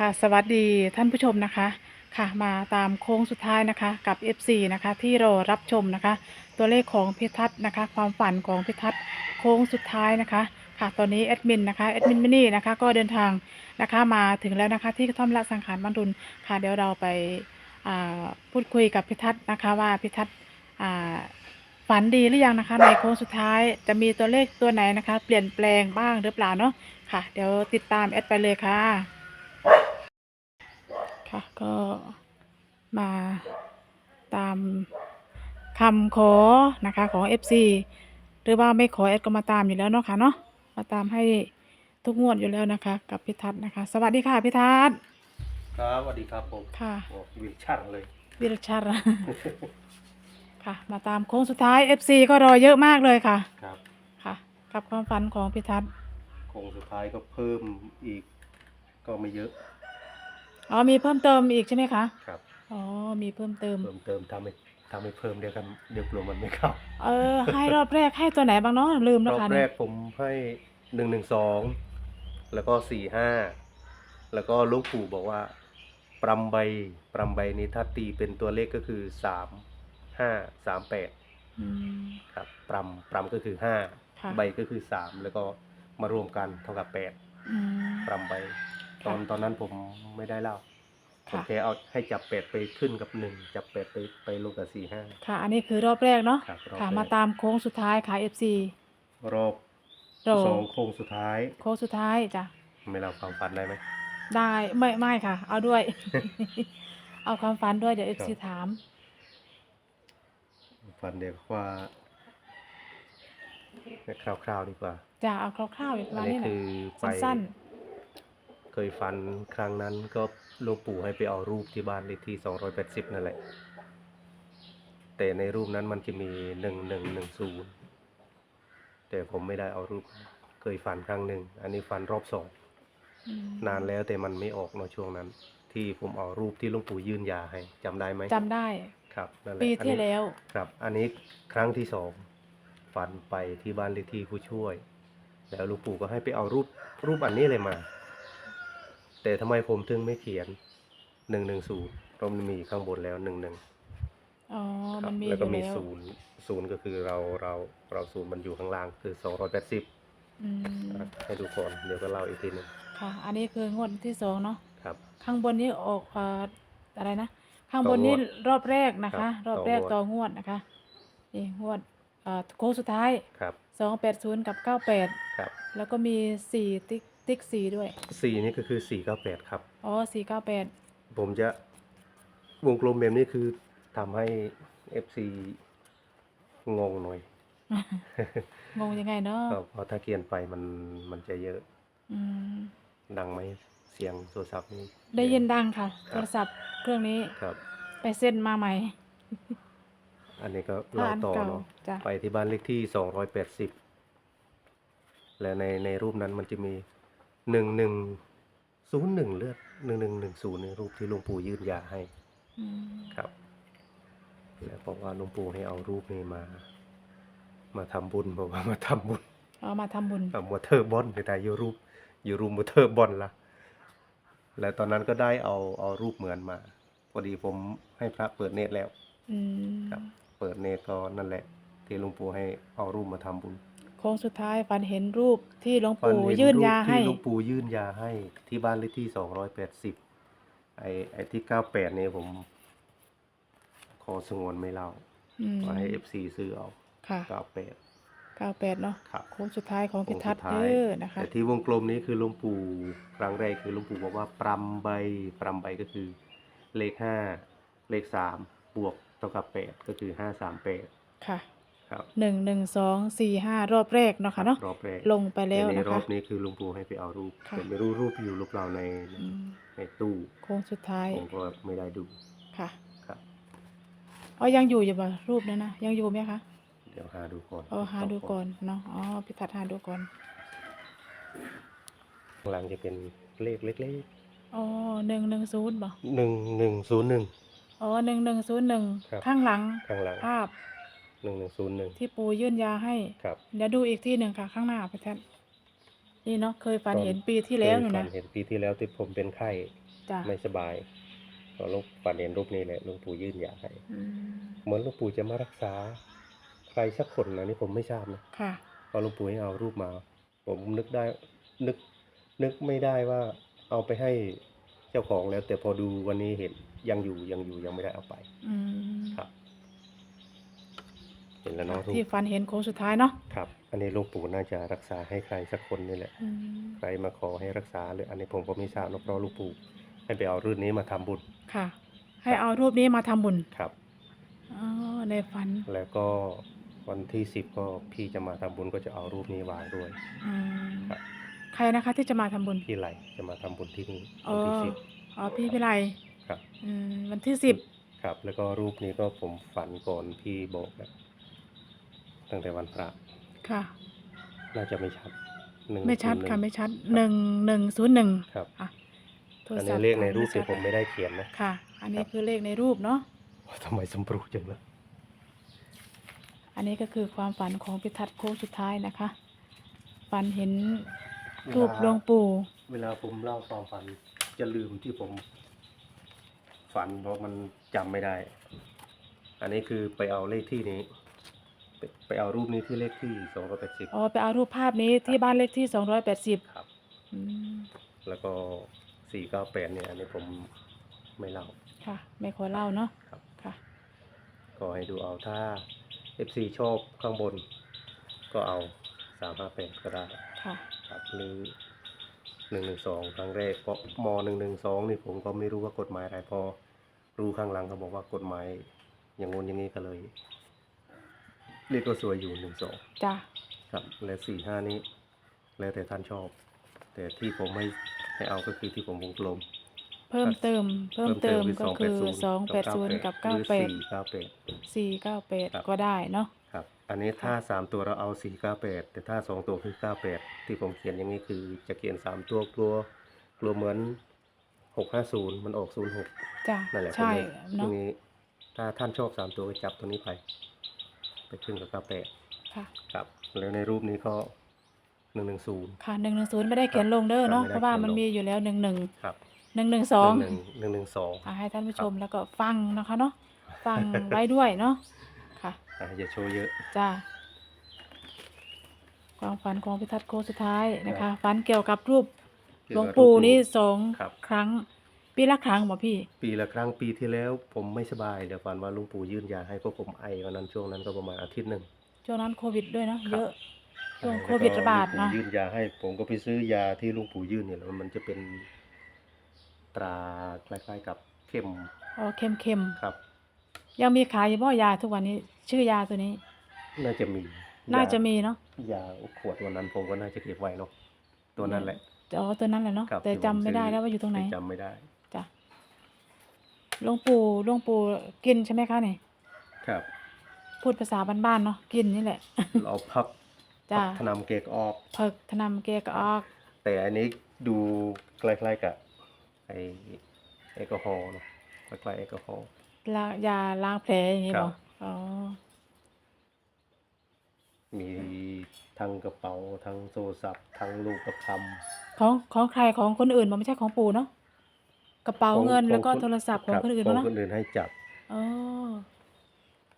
ค่ะสวัสดีท่านผู้ชมนะคะค่ะมาตามโค้งสุดท้ายนะคะกับ FC นะคะที่รอรับชมนะคะ ตัวเลขของพิทัศน์นะคะ ความฝันของพิทัศน์โค้งสุดท้ายนะคะ ค่ะตอนนี้แอดมินนะคะแอดมินมินี่นะคะก็เดินทางนะคะมาถึงแล้วนะคะที่กระท่อมละสังขารบรรทุนค่ะเดี๋ยวเราไปพูดคุยกับพิทัศน์นะคะว่าพิทัศน์ฝันดีหรือยังนะคะในโค้งสุดท้ายจะมีตัวเลขตัวไหนนะคะ เปลี่ยนแปลงบ้างหรือเปล่าเนาะค่ะ เดี๋ยวติดตามแอดไปเลยค่ะ ก็มาตามคำขอนะคะของ FC หรือว่าไม่ขอแอดก็มาตามอยู่แล้วเนาะค่ะเนาะมาตามให้ทุกงวดอยู่แล้วนะคะ กับพิทัศน์นะคะ สวัสดีค่ะพิทัศน์ครับสวัสดีครับผมค่ะโอ้วิวชั่นเลยวิรชัดค่ะ มาตามโค้งสุดท้าย FC ก็รอเยอะมากเลยค่ะครับค่ะ กับความฝันของพิทัศน์โคงสุดท้ายก็เพิ่มอีกก็ไม่เยอะ อ๋อมีเพิ่มเติมอีกใช่ไหมคะครับ อ๋อมีเพิ่มเติม เพิ่มเติมทำให้ทำให้เพิ่มเดียวกันเดี๋ยวกลัวมันไม่เข้าเออ ให้รอบแรกให้ตัวไหนบ้างเนาะลืมรแล้วอบค่ะแรเนี่ยกผมให้หนึ่งหนึ่งสองแล้วก็สี่ห้าแล้วก็หลูกปู่บอกว่าปรำใบปรำใบนี้ถ้าตีเป็นตัวเลขก็คือสามห้าสามแปดอืม ครับปรำปรำก็คือห้าค่ะ ใบก็คือสามแล้วก็มารวมกันเท่ากับแปดอืมปรำไป ตอนค่ะตอนนั้นผมไม่ได้เล่าผมค่ะแค่เอาให้จับเป็ดไปขึ้นกับหนึ่งจับเป็ดไปไปลงกับสี่ห้า ค่ะ อันนี้คือรอบแรกเนาะครับรอบค่ะ แรก มาตามโค้งสุดท้ายค่ะ FC รอบโรสองโค้งสุดท้ายโค้งสุดท้ายจ้ะ ไม่เล่าความฝันได้ไหม ได้ไม่ไม่ค่ะ เอาด้วย เอาความฝันด้วยเดี๋ยว FC ครับ ถาม ฝันเดี๋ยวว่าคร่าวๆดีกว่า จะเอาคร่าวๆอีกอัมานนี้นี่แหละคือไปสั้น เคยฝันครั้งนั้นก็หลวงปู่ให้ไปเอารูปที่บ้านเลขที่สองร้อยแปดสิบนั่นแหละ แต่ในรูปนั้นมันจะมีหนึ่งหนึ่งหนึ่งศูนย์แต่ผมไม่ได้เอารูป เคยฝันครั้งหนึ่ง อันนี้ฝันรอบสองๆอืมนานแล้วแต่มันไม่ออกเนอะช่วงนั้น ที่ผมเอารูปที่หลวงปู่ยื่นยาให้จำได้ไหมจำได้ ครับนั่นแหละปีอันที่นี้ แล้ว ครับ อันนี้ครั้งที่สองฝันไปที่บ้านเลขที่ผู้ช่วย แล้วหลวงปู่ก็ให้ไปเอารูปรูปอันนี้เลยมา แต่ทำไมผมถึงไม่เขียนหนึ่งหนึ่งศูนย์เพราะมันมีข้างบนแล้วหนึ่งหนึ่งอ๋อ ครัมันมีอแล้วก็ยู่มีแล้วศูนย์ศูนย์ก็คือเราเราเราศูนย์มันอยู่ข้างล่างคือสองร้อยแปดสิบอืมให้ดูก่อนเดี๋ยวก็เล่าอีกทีหนึงค่ะ อันนี้คืองวดที่สองเนาะ ครับ ข้างบนนี้ออกเอ่ออะไรนะ ข้างบนต่องวดนี้รอบแรกนะครัคะ บรอบแรกต่ต่อองงววดดนะคะนี่งวดเอ่อโค้งสุดท้าย ครับสองแปดศูนย์กับเก้าแปดครับแล้วก็มีสี่ติ๊ก ติ๊กสี่ด้วยสี่นี่ก็คือสี่เก้าแปดครับ อ๋อสี่เก้าแปดผมจะวงกลมแบบนี้คือทำให้ FC งงหน่อยงงยังไงเนาะก็เพราะถ้าเกียนไปมันมันจะเยอะ อืม ดังไหมเสียงโทรศัพท์นี่ได้ยินดังค่ะคโทรับรศัพท์เครื่องนี้ครับ ไปเส้นมาใหม่ อันนี้ก็เล่าอันต่อเก่าเนาะจ้ะไปที่บ้านเลขที่สองร้อยแปดสิบและในในรูปนั้นมันจะมี หนึ่งหนึ่งศูนย์หนึ่งเลือดหนึ่งหนึ่งหนึ่งศูนย์ในรูปที่หลวงปู่ยื่นยาให้อืมครับ แล้วบอกว่าหลวงปู่ให้เอารูปนี้มา มาทำบุญบอกว่ามาทำบุญเอามาทำบุญเอามอเตอร์บอลไปได้อยู่รูป อยู่รูปมอเตอร์บอลละแล้วตอนนั้นก็ได้เอาเอารูปเหมือนมาพอดีผมให้พระเปิดเนตรแล้วอืมครับ เปิดเนตรก็นั่นแหละ ที่หลวงปู่ให้เอารูปมาทำบุญโค้งสุดท้ายฝันเห็นรูปที่หลวงฝันปู่เห็ยื่นรูปยาให้ ที่หลวงปู่ยื่นยาให้ที่บ้านเลขที่สองร้อยแปดสิบไอไอที่เก้าแปดเนี่ยผม ขอสงวนไม่เล่าอืมไว้ให้เอฟซีซื้อเอาค่ะเก้าแปด เก้าแปดเนาะครับ โค้งสุดท้ายของพิทัศน์โค้งสุดเด้ท้ายอนะคะ แต่ที่วงกลมนี้คือหลวงปู่ครั้งแรกคือหลวงปู่บอกว่าปรำใบปรำใบก็คือเลขห้าเลขสามบวกเท่ากับแปดก็คือห้าสามแปด ค่ะ ครับหนึ่งหนึ่งสองสี่ห้ารอบแรกเนาะค่ะเนาะรอบแรกลงไปแล้วต่นะรอคะ บนี้คือหลวงปู่ให้ไปเอารูปค่ะ แต่ไม่รู้รูปอยู่รูปเราในอืมในตู้โค้งสุดท้ายผมก็ไม่ได้ดู ค่ะครับ อ๋อยังอยู่อยู่ป่ะรูปนั้นนะยังอยู่ไหมคะเดี๋ยวหาดูก่อนอ๋อหาดูก่อนเนาะอ๋อพิทัศน์หาดูก่อนข้างหลังจะเป็นเลขเล็กอ๋อหนึ่งหนึ่งศูนย์ป่ะๆหนึ่งหนึ่งศูนย์หนึ่ง อ๋อหนึ่งหนึ่งศูนย์หนึ่งครับ ข้างหลัง ข้างหลังภาพ หนึ่งหนึ่งศูนย์หนึ่งที่ปู่ยื่นยาให้ ครับเดี๋ยวดูอีกที่หนึ่งค่ะ ข้างหน้าพิทัศน์นี่เนาะเคยฝันเห็นปีที่แล้วอยู่เคนะฝัเห็นปีที่แล้วที่ผมเป็นไข้จ้ะไม่สบายก็หลูกฝันเห็นรูปนี้แหละหลุงปู่ยื่นยาให้อืมเหมือนหลุงปู่จะมารักษา ใครสักคนนะนี่ผมไม่ทราบนะค่ะ พอหลุงปู่ให้เอารูปมา ผมนึกได้นึก นึกไม่ได้ว่าเอาไปให้เจ้าของแล้ว แต่พอดูวันนี้เห็นยังอยู่ยังอยู่ยังไม่ได้เอาไป อืมครับ เห็นแล้วเนาะรูที่ปฟันเห็นโค้งสุดท้ายเนาะครับ อันนี้หลุงปู่น่าจะรักษาให้ใครสักคนนี่แหละ อืมใครมาขอให้รักษาหรืออันนี้ผมก็ไม่ทราบนะเพราะหลุงปู่ให้ไปเอารุ่นนี้มาทำบุญค่ะ ให้เอารูปนี้มาทำบุญครับ อ๋อในฝันแล้วก็วันที่สิบก็พี่จะมาทำบุญก็จะเอารูปนี้วางด้วย อืมครับ ใครนะคะที่จะมาทำบุญ พี่ไหลจะมาทำบุญที่นี่อ๋วัอนที่สิบ อ๋อพี่พิไลครับ อืมวันที่สิบครับ แล้วก็รูปนี้ก็ผมฝันก่อนพี่บอกนะ ตั้งแต่วันพระค่ะ น่าจะไม่ชัดหนึ่งไม่ชัดศูนย์หนึ่งค่ะ ไม่ชัดหนึ่งหนึ่งศูนย์หนึ่งครับอะโทรอันศันี้พท์เลขในรูปถ่าแต่ผมไม่ได้เขียนนะ ค่ะ อันนี้ครับ คือเลขในรูปเนาะทำไมสมปรุจังเลยอันนี้ก็คือความฝันของพิทัศน์โค้งสุดท้ายนะคะ ฝันเห็นรูปหลวงปู่เวลาผมเล่าความฝันจะลืมที่ผม ฝันเพราะมันจำไม่ได้ อันนี้คือไปเอาเลขที่นี้ไปไป เอารูปนี้ที่เลขที่สองร้อยแปดสิบ อ๋อไปเอารูปภาพนี้ที่บ้านเลขที่สองร้อยแปดสิบครับอืมแล้วก็สี่เก้าแปดเนี่ยอันนี้ผมไม่เล่า ค่ะ ไม่ขอเล่าเนาะครับ ค่ะ ก็ให้ดูเอาถ้า FC ชอบข้างบน ก็เอาสามห้าแปดก็ได้ค่ะ ครับหรือหนึ่งหนึ่งสองครั้งแรกเพราะมหนึ่งหนึ่งสองนี่ผมก็ไม่รู้ว่ากฎหมายอะไรพอรู้ข้างหลังเขาบอกว่ากฎหมายอย่างงู้นอย่างนี้ก็เลย เรียกก็สวยอยู่หนึ่งสองจ้ะครับและสี่ห้านี้ แล้วแต่ท่านชอบ แต่ที่ผมไม่ให้เอาก็คือที่ผมวงกลม เพิ่มเติม เพิ่มเติมก็คือสอง280แปดศูนย์กับเก้าหรือแปดสี่เก้าแปดสี่เก้าแปดครับก็ได้เนาะครับอันนี้ถ้าสามตัวเราเอาสี่เก้าแปดแต่ถ้าสองตัวคือเก้าแปดที่ผมเขียนอย่างนี้คือจะเขียนสามตัวกลัวกลัวเหมือนหกห้าศูนย์มันออกศูนย์หกจ้ะนั่นแหละใช่ผมเลยทีเนาะนี้ถ้าท่านชอบสามตัวก็จับตัวนี้ไป ไปขึ้นกับเก้าแปดค่ะครับ แล้วในรูปนี้ก็หนึ่งหนึ่งศูนย์ ค่ะหนึ่งหนึ่งศูนย์ไม่ได้เขียนลงเด้อเนาะไม่ได้เพราะว่ามันเขียนลงมีอยู่แล้วหนึ่งหนึ่งครับหนึ่งหนึ่งสองหนึ่งหนึ่งหนึ่งสองอะให้ท่านผู้ชมแล้วก็ฟังนะคะเนาะ ฟังไว้ด้วยเนาะ ค่ะ อะอย่าโชว์เยอะ จ้าความฝันของพิทัศน์โค้งสุดท้ายนะคะฝันเกี่ยวกับรูปหลวงปู่นี่สองครับ ครั้ง ปีละครั้งบ่พี่ ปีละครั้งปีที่แล้ว ผมไม่สบายเดี๋ยวฝันว่าลุงปู่ยื่นยาให้เพราะผมไอวันนั้นช่วงนั้นก็ประมาณอาทิตย์หนึ่ง ช่วงนั้นโควิดด้วยเนาะครับ เยอะ ช่วงโควิดระบาดแล้วก็เนาะลุงปู่ยื่นยาให้ ผมก็ไปซื้อยาที่ลุงปู่ยื่นเนี่ยแล้วมันจะเป็นตราคล้ายๆกับเข็มอ๋อเค็มเค็มครับ ๆยังมีขายอยู่บ่ยาทุกวันนี้ ชื่อยาตัวนี้ น่าจะมีน่าจะยมีเนาะยาขวดวันนั้นผมก็น่าจะเก็บไว้เนาะตัวนั้นแหละ อ๋อตัวนั้นแหละเนาะ ครับแต่ที่จำผไม่ได้ซื้แล้วว่าอยู่ตรงไหนจำไม่ได้จ้ะ หลวงปู่หลวงปู่กินใช่ไหมคะนี่ครับพูดภาษาบ้านๆเนาะกินนี่แหละ เราพักจ้ะพักนำเกกออกเพิกทนำเกก็ออก แต่อันนี้ดูใกล้ๆกับไอแอลกอฮอล์เนอะใกล้ๆแอลกอฮอล์ลายาล้างแผลอย่างนี้ครับบ่อ๋อมีทั้งกระเป๋าทั้งโทรศัพท์ทั้งลูกประคของของใครของคนอื่นบ่ไม่ใช่ของปู่เนาะ กระเป๋าำของเงินของแล้วก็ณโทรศัพท์ของรับคนอื่นของเนาะคนอื่นให้จับอ๋อ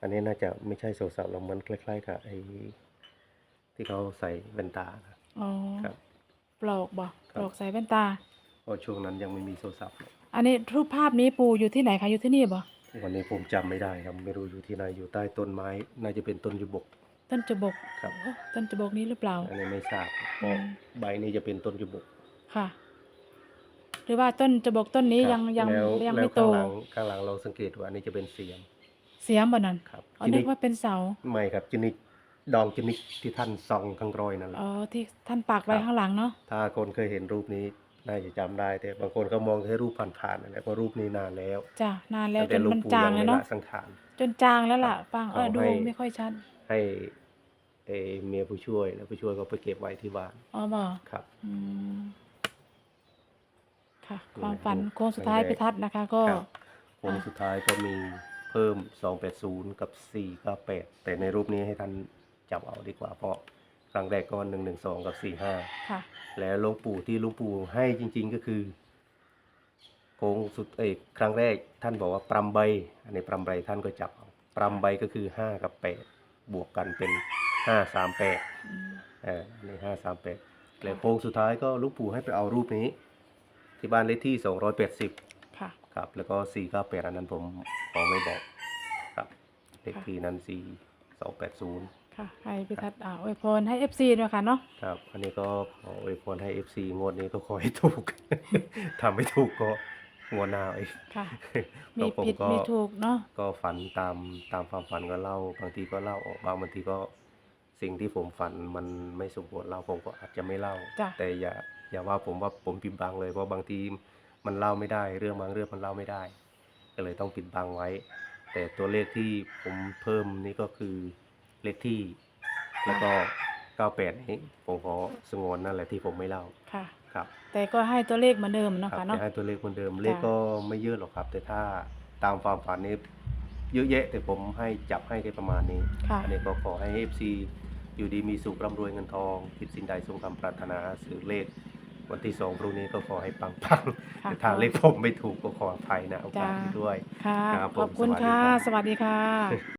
อันนี้น่าจะไม่ใช่โทรศัพท์เราเหมือนคล้ายๆกับไอ้ที่เขาใส่แว่นตานะอ๋อครับปลอกบ่ครับปลอกใส่แว่นตาเพราะช่วงนั้นยังไม่มีโทรศัพท์ อันนี้รูปภาพนี้ปู่อยู่ที่ไหนคะอยู่ที่นี่บ่วันนี้ผมจำไม่ได้ครับไม่รู้อยู่ที่ไหนอยู่ใต้ต้นไม้ น่าจะเป็นต้นยุบก ต้นจบกครับเอ๊ะต้นจบกนี้หรือเปล่า อันนี้ไม่ทราบเพอืราะมใบนี้จะเป็นต้นยุบกค่ะ หรือว่าต้นจบกต้นนี้ครับยังยังแล้วยังแล้ไม่วโตข้างหลังข้างหลังเราสังเกตว่าอันนี้จะเป็นเสียม เสียมบ่นั่นครับอ๋อจินึนิกกว่าเป็นเสาไม่ครับจินิกดองจินิกที่ท่านซองข้างรอยนั่นแหละ อ๋อที่ท่านปักไว้ครับ ข้างหลังเนาะถ้าคนเคยเห็นรูปนี้น่าจะจำได้ แต่บางคนเขามองแค่รูปผ่านๆนั่นแหละเพราะรูปนี้นานแล้วจ้ะนานแล้วตั้งจแต่นหลวมันปู่จางยังแล้ไม่วเนาะละสังขาร จนจางแล้วล่ะครับฟังเออเอาดูให้ ไม่ค่อยชัดให้เออเมียผู้ช่วยแล้วผู้ช่วยก็ไปเก็บไว้ที่บ้านอ๋อบ่ครับ อืม ค่ะนี่ความแหละฝันรูปโค้งสุดท้ายครั้งแรกพิทัศน์นะคะ ก็ ครับวงสุดท้ายก็มีเพิ่ม 280 กับ 498 แต่ในรูปนี้ให้ท่านจับเอาดีกว่า เพราะครั้งแรกก็112 กับ45ค่ะแล้วหลวงปู่ที่หลวงปู่ให้จริง ๆก็คือโค้งสุดเอ้ยครั้งแรกท่านบอกว่าปรำใบอันนี้ปรำใบท่านก็จับเอาปรำใบก็คือห้ากับแปดบวกกันเป็นห้าสามแปดอืม เอออันนี้ห้าสามแปดแล้วโค้งสุดท้ายก็หลูกปู่ให้ไปเอารูปนี้ ที่บ้านเลขที่สองร้อยแปดสิบค่ะ ครับ แล้วก็สี่เก้าแปดอันนั้นผมขอไม่บอกครับ เลขค่ะที่นั้นสี่สองแปดศูนย์ค่ะ ให้พิทัศน์อ่าอวยพรให้ FC ด้วยค่ะเนาะ ครับ อันนี้ก็ขออวยพรให้ FC งวดนี้ก็ขอให้ถูก ทำไม่ถูกก็งวดหน้าอีก ค่ะ มีก็ผมผิดก็มีถูกเนาะ ก็ฝันตามตามความฝันก็เล่า บางทีก็เล่าออกบางบางทีก็สิ่งที่ผมฝันมันไม่สมควรเล่าผมก็อาจจะไม่เล่า จ้ะ แต่อย่า อย่าว่าผมว่าผมปิดบังเลยเพราะบางทีมันเล่าไม่ได้ เรื่องบางเรื่องมันเล่าไม่ได้ ก็เลยต้องปิดบังไว้ แต่ตัวเลขที่ผมเพิ่มนี่ก็คือเลขที่ แล้วก็ 98นี้ผมขอสงวนนั่นแหละที่ผมไม่เล่าค่ะ ครับแต่ก็ให้ตัวเลขเหมือนเดิมเนาะครับค่ะจะเนาะให้ตัวเลขเหมือนเดิมเลขจ้ะก็ไม่เยอะหรอกครับ แต่ถ้าตามความฝันนี้เยอะแยะแต่ผมให้จับให้แค่ประมาณนี้ ค่ะ อันนี้ก็ขอให้ FC อยู่ดีมีสุขร่ำรวยเงินทอง คิดสิ่งใดสมความปรารถนาสื่อเลข วันที่สองพรุ่งนี้ก็ขอให้ปังปังๆค่ะแต่ถ้าเลขผมไม่ถูกก็ขออภัยนะโอกาสจ้ะนี้ด้วย ค่ะ ครับผมขอบคุณสวัสดีค่ะครับสวัสดีค่ะ